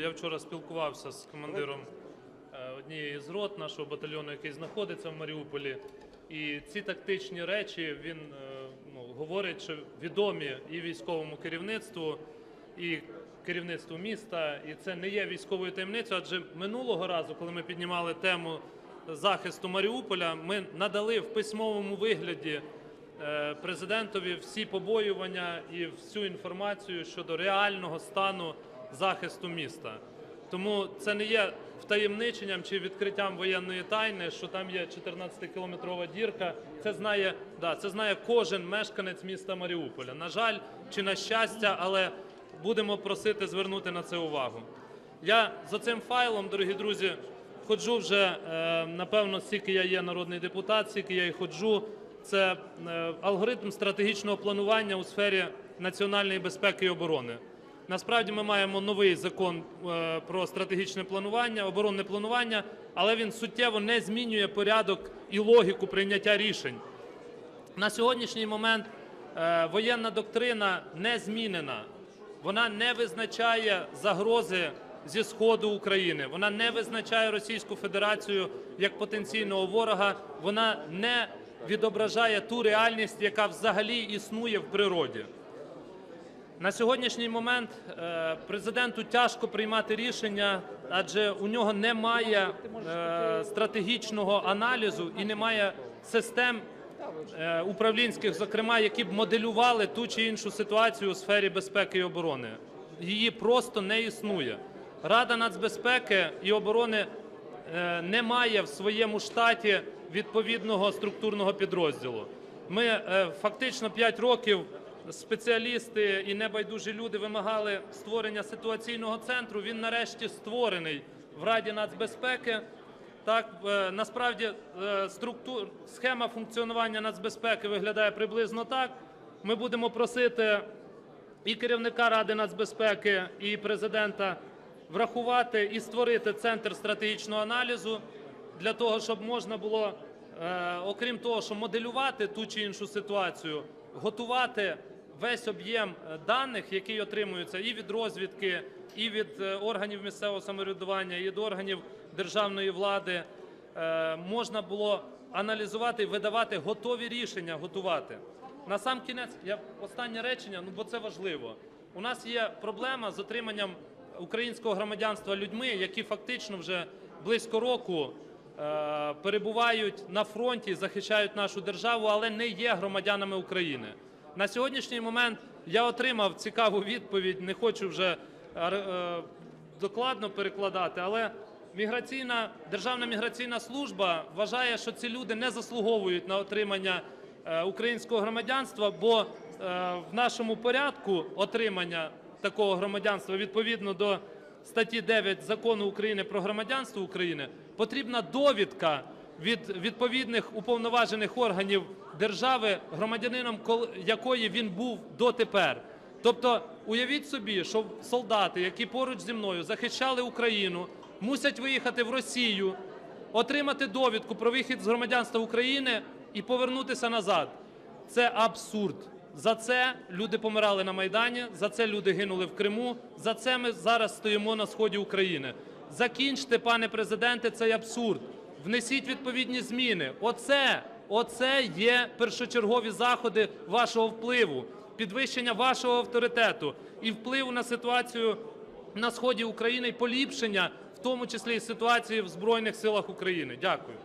Я вчора спілкувався з командиром е, однієї з рот нашого батальйону, який знаходиться в Маріуполі. І ці тактичні речі він е, ну, говорить, що відомі і військовому керівництву, і керівництву міста. І це не є військовою таємницею, адже минулого разу, коли ми піднімали тему захисту Маріуполя, ми надали в письмовому вигляді е, президентові всі побоювання і всю інформацію щодо реального стану захисту міста. Тому це не є втаємниченням чи відкриттям воєнної тайни, що там є 14-кілометрова дірка. Це знає, да, це знає кожен мешканець міста Маріуполя. На жаль, чи на щастя, але будемо просити звернути на це увагу. Я за цим файлом, дорогі друзі, ходжу вже е, напевно, скільки я є народний депутат, скільки я і ходжу. Це е, алгоритм стратегічного планування у сфері національної безпеки і оборони. Насправді ми маємо новий закон е, про стратегічне планування, оборонне планування, але він суттєво не змінює порядок і логіку прийняття рішень. На сьогоднішній момент е, воєнна доктрина не змінена. Вона не визначає загрози зі сходу України. Вона не визначає Російську Федерацію як потенційного ворога. Вона не відображає ту реальність, яка взагалі існує в природі. На сьогоднішній момент е, президенту тяжко приймати рішення, адже у нього немає е, стратегічного аналізу і немає систем е, управлінських, зокрема, які б моделювали ту чи іншу ситуацію у сфері безпеки і оборони. Її просто не існує. Рада нацбезпеки і оборони не має в своєму штаті відповідного структурного підрозділу. Ми фактично 5 років спеціалісти і небайдужі люди вимагали створення ситуаційного центру. Він нарешті створений в Раді нацбезпеки. Так е, насправді е, структур схема функціонування нацбезпеки виглядає приблизно так. Ми будемо просити і керівника Ради нацбезпеки, і президента врахувати і створити центр стратегічного аналізу для того, щоб можна було, е, окрім того, що моделювати ту чи іншу ситуацію, готувати весь об'єм е, даних, які отримуються і від розвідки, і від е, органів місцевого самоврядування, і від органів державної влади, е, можна було аналізувати видавати готові рішення, готувати. На сам кінець, я останнє речення, ну бо це важливо. У нас є проблема з отриманням українського громадянства людьми, які фактично вже близько року е, перебувають на фронті, захищають нашу державу, але не є громадянами України. На сьогоднішній момент я отримав цікаву відповідь. Не хочу вже е, е, докладно перекладати, але міграційна державна міграційна служба вважає, що ці люди не заслуговують на отримання е, українського громадянства, бо в нашому порядку отримання такого громадянства відповідно до статті 9 закону України про громадянство України потрібна довідка від відповідних уповноважених органів держави, громадянином якої він був дотепер. Тобто, уявіть собі, що солдати, які поруч зі мною захищали Україну, мусять виїхати в Росію, отримати довідку про вихід з громадянства України і повернутися назад. Це абсурд. За це люди помирали на Майдані, за це люди гинули в Криму, за це ми зараз стоїмо на сході України. Закінчте, пане президенте, цей абсурд. Внесіть відповідні зміни. Оце, оце є першочергові заходи вашого впливу, підвищення вашого авторитету і впливу на ситуацію на сході України і поліпшення, в тому числі і ситуації в Збройних силах України. Дякую.